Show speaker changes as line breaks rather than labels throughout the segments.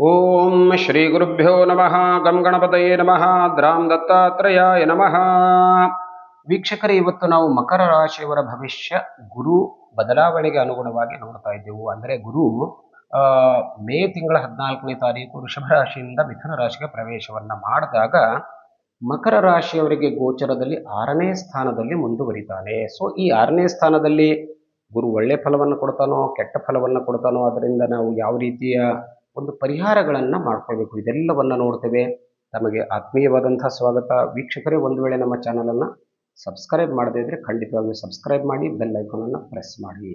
ಓಂ ಶ್ರೀ ಗುರುಭ್ಯೋ ನಮಃ. ಗಂ ಗಣಪತಯೇ ನಮಃ. ದ್ರಾಂ ದತ್ತಾತ್ರೇಯಾಯ ನಮಃ. ವೀಕ್ಷಕರೇ, ಇವತ್ತು ನಾವು ಮಕರ ರಾಶಿಯವರ ಭವಿಷ್ಯ, ಗುರು ಬದಲಾವಣೆಗೆ ಅನುಗುಣವಾಗಿ ನೋಡ್ತಾ ಇದ್ದೆವು. ಅಂದರೆ ಗುರು ಮೇ ತಿಂಗಳ ಹದಿನಾಲ್ಕನೇ ತಾರೀಕು ವೃಷಭ ರಾಶಿಯಿಂದ ಮಿಥುನ ರಾಶಿಗೆ ಪ್ರವೇಶವನ್ನು ಮಾಡಿದಾಗ ಮಕರ ರಾಶಿಯವರಿಗೆ ಗೋಚರದಲ್ಲಿ ಆರನೇ ಸ್ಥಾನದಲ್ಲಿ ಮುಂದುವರಿತಾನೆ. ಸೊ, ಈ ಆರನೇ ಸ್ಥಾನದಲ್ಲಿ ಗುರು ಒಳ್ಳೆ ಫಲವನ್ನು ಕೊಡ್ತಾನೋ, ಕೆಟ್ಟ ಫಲವನ್ನು ಕೊಡ್ತಾನೋ, ಅದರಿಂದ ನಾವು ಯಾವ ರೀತಿಯ ಒಂದು ಪರಿಹಾರಗಳನ್ನು ಮಾಡ್ಕೊಳ್ಬೇಕು. ಇದೆಲ್ಲವನ್ನು ನೋಡ್ತೇವೆ. ತಮಗೆ ಆತ್ಮೀಯವಾದಂಥ ಸ್ವಾಗತ. ವೀಕ್ಷಕರೇ, ಒಂದು ವೇಳೆ ನಮ್ಮ ಚಾನಲನ್ನು ಸಬ್ಸ್ಕ್ರೈಬ್ ಮಾಡದೇ ಇದ್ರೆ ಖಂಡಿತವಾಗಿಯೂ ಸಬ್ಸ್ಕ್ರೈಬ್ ಮಾಡಿ, ಬೆಲ್ ಐಕಾನನ್ನು ಪ್ರೆಸ್ ಮಾಡಿ.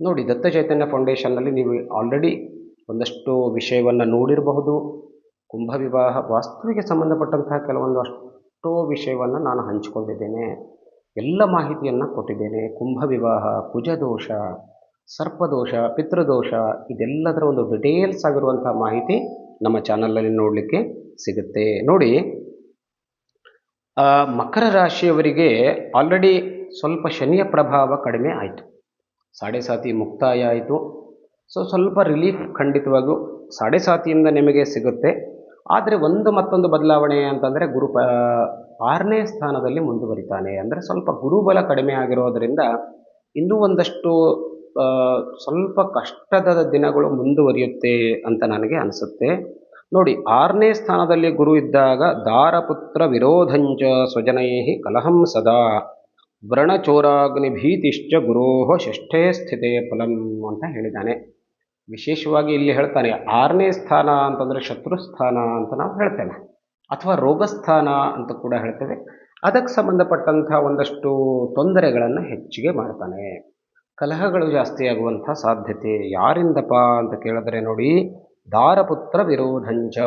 ನೋಡಿ, ದತ್ತ ಚೈತನ್ಯ ಫೌಂಡೇಶನ್ನಲ್ಲಿ ನೀವು ಆಲ್ರೆಡಿ ಒಂದಷ್ಟು ವಿಷಯವನ್ನು ನೋಡಿರಬಹುದು. ಕುಂಭ ವಿವಾಹ ವಾಸ್ತುವಿಗೆ ಸಂಬಂಧಪಟ್ಟಂತಹ ಕೆಲವೊಂದು ಅಷ್ಟೋ ವಿಷಯವನ್ನು ನಾನು ಹಂಚಿಕೊಂಡಿದ್ದೇನೆ. ಎಲ್ಲ ಮಾಹಿತಿಯನ್ನು ಕೊಟ್ಟಿದ್ದೇನೆ. ಕುಂಭ ವಿವಾಹ, ಕುಜದೋಷ ಸರ್ಪದೋಷ, ಪಿತೃದೋಷ, ಇದೆಲ್ಲದರ ಒಂದು ಡಿಟೇಲ್ಸ್ ಆಗಿರುವಂಥ ಮಾಹಿತಿ ನಮ್ಮ ಚಾನಲಲ್ಲಿ ನೋಡಲಿಕ್ಕೆ ಸಿಗುತ್ತೆ. ನೋಡಿ ಮಕರ ರಾಶಿಯವರಿಗೆ ಆಲ್ರೆಡಿ ಸ್ವಲ್ಪ ಶನಿಯ ಪ್ರಭಾವ ಕಡಿಮೆ ಆಯಿತು. ಸಾಡೆ ಸಾತಿ ಮುಕ್ತಾಯ ಆಯಿತು. ಸೊ ಸ್ವಲ್ಪ ರಿಲೀಫ್ ಖಂಡಿತವಾಗೂ ಸಾಡೆ ಸಾತಿಯಿಂದ ನಿಮಗೆ ಸಿಗುತ್ತೆ. ಆದರೆ ಒಂದು ಮತ್ತೊಂದು ಬದಲಾವಣೆ ಅಂತಂದರೆ ಗುರು ಪ ಆರನೇ ಸ್ಥಾನದಲ್ಲಿ ಮುಂದುವರಿತಾನೆ. ಅಂದರೆ ಸ್ವಲ್ಪ ಗುರುಬಲ ಕಡಿಮೆ ಆಗಿರೋದರಿಂದ ಇನ್ನೂ ಒಂದಷ್ಟು ಸ್ವಲ್ಪ ಕಷ್ಟದ ದಿನಗಳು ಮುಂದುವರಿಯುತ್ತೆ ಅಂತ ನನಗೆ ಅನಿಸುತ್ತೆ. ನೋಡಿ, ಆರನೇ ಸ್ಥಾನದಲ್ಲಿ ಗುರು ಇದ್ದಾಗ, ದಾರಪುತ್ರ ವಿರೋಧಂಚ ಸ್ವಜನೈ ಕಲಹಂ ಸದಾ ವ್ರಣಚೋರಾಗ್ನಿ ಭೀತಿಶ್ಚ ಗುರೋಹ ಷಷ್ಠೇ ಸ್ಥಿತೆ ಫಲಂ ಅಂತ ಹೇಳಿದ್ದಾನೆ. ವಿಶೇಷವಾಗಿ ಇಲ್ಲಿ ಹೇಳ್ತಾನೆ, ಆರನೇ ಸ್ಥಾನ ಅಂತಂದರೆ ಶತ್ರುಸ್ಥಾನ ಅಂತ ನಾವು ಹೇಳ್ತೇವೆ. ಅಥವಾ ರೋಗಸ್ಥಾನ ಅಂತ ಕೂಡ ಹೇಳ್ತೇವೆ. ಅದಕ್ಕೆ ಸಂಬಂಧಪಟ್ಟಂಥ ಒಂದಷ್ಟು ತೊಂದರೆಗಳನ್ನು ಹೆಚ್ಚಿಗೆ ಮಾಡ್ತಾನೆ. ಕಲಹಗಳು ಜಾಸ್ತಿ ಆಗುವಂಥ ಸಾಧ್ಯತೆ ಯಾರಿಂದಪ್ಪ ಅಂತ ಕೇಳಿದ್ರೆ ನೋಡಿ, ದಾರಪುತ್ರ ವಿರೋಧಂಚ.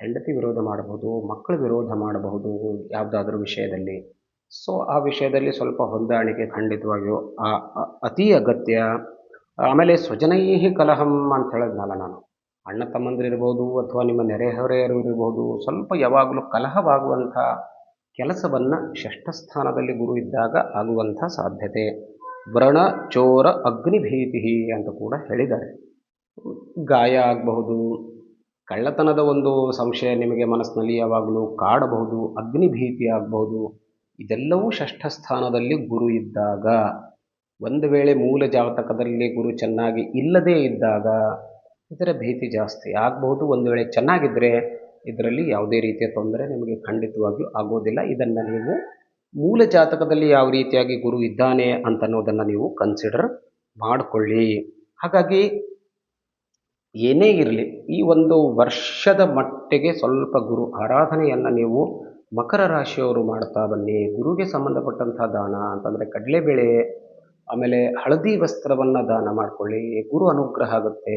ಹೆಂಡತಿ ವಿರೋಧ ಮಾಡಬಹುದು, ಮಕ್ಕಳು ವಿರೋಧ ಮಾಡಬಹುದು ಯಾವುದಾದ್ರೂ ವಿಷಯದಲ್ಲಿ. ಸೊ ಆ ವಿಷಯದಲ್ಲಿ ಸ್ವಲ್ಪ ಹೊಂದಾಣಿಕೆ ಖಂಡಿತವಾಗಿಯೂ ಆ, ಆ- ಅತಿ ಅಗತ್ಯ. ಆಮೇಲೆ ಸ್ವಜನೈಹಿ ಕಲಹಂ ಅಂತ ಹೇಳಿದ್ನಲ್ಲ ನಾನು. ಅಣ್ಣ ತಮ್ಮಂದಿರಿರ್ಬೋದು ಅಥವಾ ನಿಮ್ಮ ನೆರೆಹೊರೆಯರು ಇರಬಹುದು ಸ್ವಲ್ಪ ಯಾವಾಗಲೂ ಕಲಹವಾಗುವಂಥ ಕೆಲಸವನ್ನು ಷಷ್ಠ ಸ್ಥಾನದಲ್ಲಿ ಗುರು ಇದ್ದಾಗ ಆಗುವಂಥ ಸಾಧ್ಯತೆ. ವ್ರಣ, ಚೋರ ಅಗ್ನಿಭೀತಿ ಅಂತ ಕೂಡ ಹೇಳಿದ್ದಾರೆ. ಗಾಯ ಆಗಬಹುದು, ಕಳ್ಳತನದ ಒಂದು ಸಂಶಯ ನಿಮಗೆ ಮನಸ್ಸಿನಲ್ಲಿ ಯಾವಾಗಲೂ ಕಾಡಬಹುದು, ಅಗ್ನಿಭೀತಿ ಆಗಬಹುದು, ಇದೆಲ್ಲವೂ ಷಷ್ಠ ಸ್ಥಾನದಲ್ಲಿ ಗುರು ಇದ್ದಾಗ, ಒಂದು ವೇಳೆ ಮೂಲ ಜಾತಕದಲ್ಲಿ ಗುರು ಚೆನ್ನಾಗಿ ಇಲ್ಲದೇ ಇದ್ದಾಗ, ಇದರ ಭೀತಿ ಜಾಸ್ತಿ ಆಗಬಹುದು. ಒಂದು ವೇಳೆ ಚೆನ್ನಾಗಿದ್ದರೆ ಇದರಲ್ಲಿ ಯಾವುದೇ ರೀತಿಯ ತೊಂದರೆ ನಿಮಗೆ ಖಂಡಿತವಾಗಿಯೂ ಆಗೋದಿಲ್ಲ. ಇದನ್ನು ನೀವು ಮೂಲ ಜಾತಕದಲ್ಲಿ ಯಾವ ರೀತಿಯಾಗಿ ಗುರು ಇದ್ದಾನೆ ಅಂತ ಅನ್ನೋದನ್ನು ನೀವು ಕನ್ಸಿಡರ್ ಮಾಡಿಕೊಳ್ಳಿ. ಹಾಗಾಗಿ ಏನೇ ಇರಲಿ, ಈ ಒಂದು ವರ್ಷದ ಮಟ್ಟಿಗೆ ಸ್ವಲ್ಪ ಗುರು ಆರಾಧನೆಯನ್ನು ನೀವು ಮಕರ ರಾಶಿಯವರು ಮಾಡ್ತಾ ಬನ್ನಿ. ಗುರುಗೆ ಸಂಬಂಧಪಟ್ಟಂಥ ದಾನ ಅಂತಂದರೆ ಕಡಲೆಬೇಳೆ, ಆಮೇಲೆ ಹಳದಿ ವಸ್ತ್ರವನ್ನು ದಾನ ಮಾಡಿಕೊಳ್ಳಿ. ಗುರು ಅನುಗ್ರಹ ಆಗುತ್ತೆ.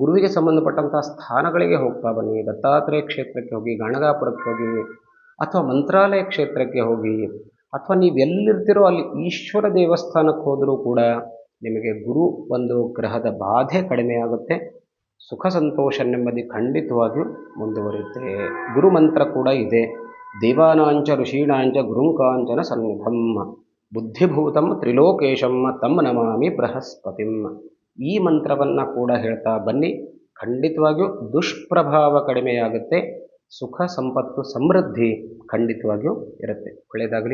ಗುರುವಿಗೆ ಸಂಬಂಧಪಟ್ಟಂಥ ಸ್ಥಾನಗಳಿಗೆ ಹೋಗ್ತಾ ಬನ್ನಿ. ದತ್ತಾತ್ರೇಯ ಕ್ಷೇತ್ರಕ್ಕೆ ಹೋಗಿ, ಗಣಗಾಪುರಕ್ಕೆ ಹೋಗಿ ಅಥವಾ ಮಂತ್ರಾಲಯ ಕ್ಷೇತ್ರಕ್ಕೆ ಹೋಗಿ, ಅಥವಾ ನೀವು ಎಲ್ಲಿರ್ತೀರೋ ಅಲ್ಲಿ ಈಶ್ವರ ದೇವಸ್ಥಾನಕ್ಕೆ ಹೋದರೂ ಕೂಡ ನಿಮಗೆ ಗುರು ಒಂದು ಗ್ರಹದ ಬಾಧೆ ಕಡಿಮೆಯಾಗುತ್ತೆ ಸುಖ ಸಂತೋಷ ನೆಮ್ಮದಿ ಖಂಡಿತವಾಗಿಯೂ ಮುಂದುವರಿಯುತ್ತೆ. ಗುರು ಮಂತ್ರ ಕೂಡ ಇದೆ. ದೇವಾನಾಂಚ, ಋಷೀಣಾಂಚ, ಗುರುಂಕಾಂಚನ ಸನ್ನಿಧಂ. ಬುದ್ಧಿಭೂತಂ ತ್ರಿಲೋಕೇಶಮ್ಮ ತಮ್ಮ ನಮಾಮಿ ಬೃಹಸ್ಪತಿಂ. ಈ ಮಂತ್ರವನ್ನು ಕೂಡ ಹೇಳ್ತಾ ಬನ್ನಿ. ಖಂಡಿತವಾಗಿಯೂ ದುಷ್ಪ್ರಭಾವ ಕಡಿಮೆಯಾಗುತ್ತೆ. ಸುಖ ಸಂಪತ್ತು ಸಮೃದ್ಧಿ ಖಂಡಿತವಾಗಿಯೂ ಇರುತ್ತೆ. ಒಳ್ಳೆಯದಾಗಲಿ